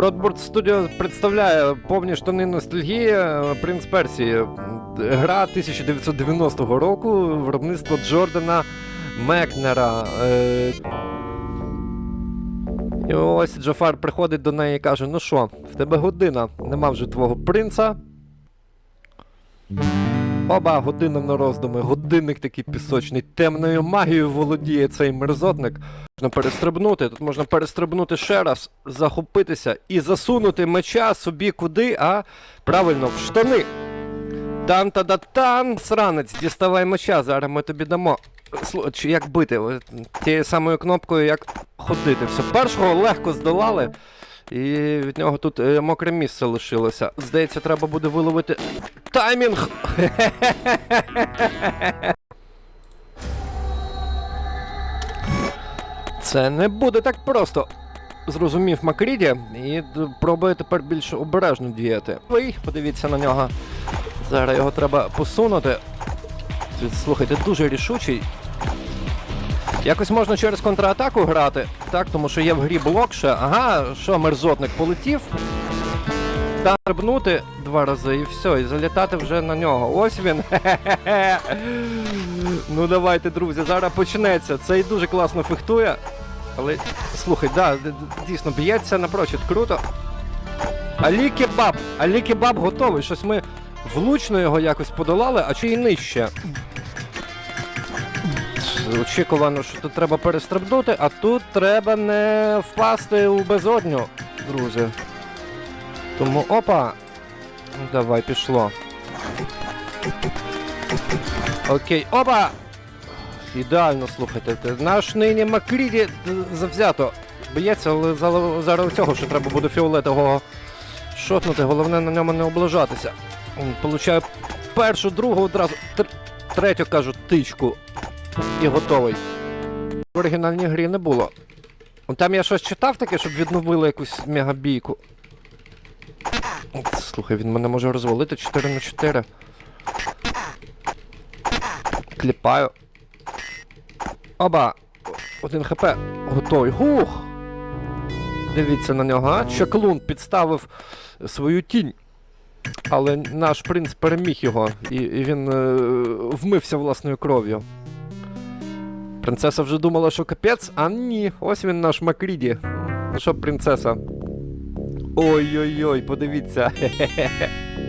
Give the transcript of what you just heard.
Broadboard Studio представляє повні штани ностальгії е, Принц Персії. Гра 1990 року, виробництво Джордана Мекнера. Е, І ось Джафар приходить до неї і каже: Ну що, в тебе година, нема вже твого принца. Оба, година на роздуми, годинник такий пісочний, темною магією володіє цей мерзотник. Можна перестрибнути, тут можна перестрибнути ще раз, захопитися і засунути меча собі куди, а правильно, в штани. тан та да тан сранець, діставай меча, зараз ми тобі дамо. Чи як бити? Тією самою кнопкою, як ходити. Все, першого легко здолали. І від нього тут е, мокре місце лишилося. Здається, треба буде виловити таймінг. Це не буде так просто. Зрозумів Макріді і пробує тепер більш обережно діяти. Ви подивіться на нього. Зараз його треба посунути. Слухайте, дуже рішучий. Якось можна через контратаку грати, так, тому що є в грі блок ще. Ага, що, мерзотник полетів. Та стрибнути два рази і все, і залітати вже на нього. Ось він. Ну давайте, друзі, зараз почнеться. Цей дуже класно фехтує. Але слухай, да, дійсно б'ється напрочуд, круто. Алі кебаб! Алі кебаб готовий. Щось ми влучно його якось подолали, а чи й нижче. Очікувано, що тут треба перестрибнути, а тут треба не впасти у безодню, друзі. Тому опа. Давай, пішло. Окей, опа! Ідеально, слухайте. Наш нині Макріді завзято б'ється, але зараз цього ще треба буде фіолетового шотнути. Головне на ньому не облажатися. Получаю першу, другу одразу, третю кажу, тичку. І готовий. В оригінальній грі не було. От Там я щось читав таке, щоб відновили якусь мегабійку. Слухай, він мене може розвалити 4 на 4. Кліпаю. Оба! Один хп. Готовий. Гух! Дивіться на нього, а? Чаклун підставив свою тінь. Але наш принц переміг його, і, і він е, вмився власною кров'ю. Принцеса вже думала, що капець, а ні, ось він наш Макріді. Ну що, принцеса? Ой-ой-ой, подивіться.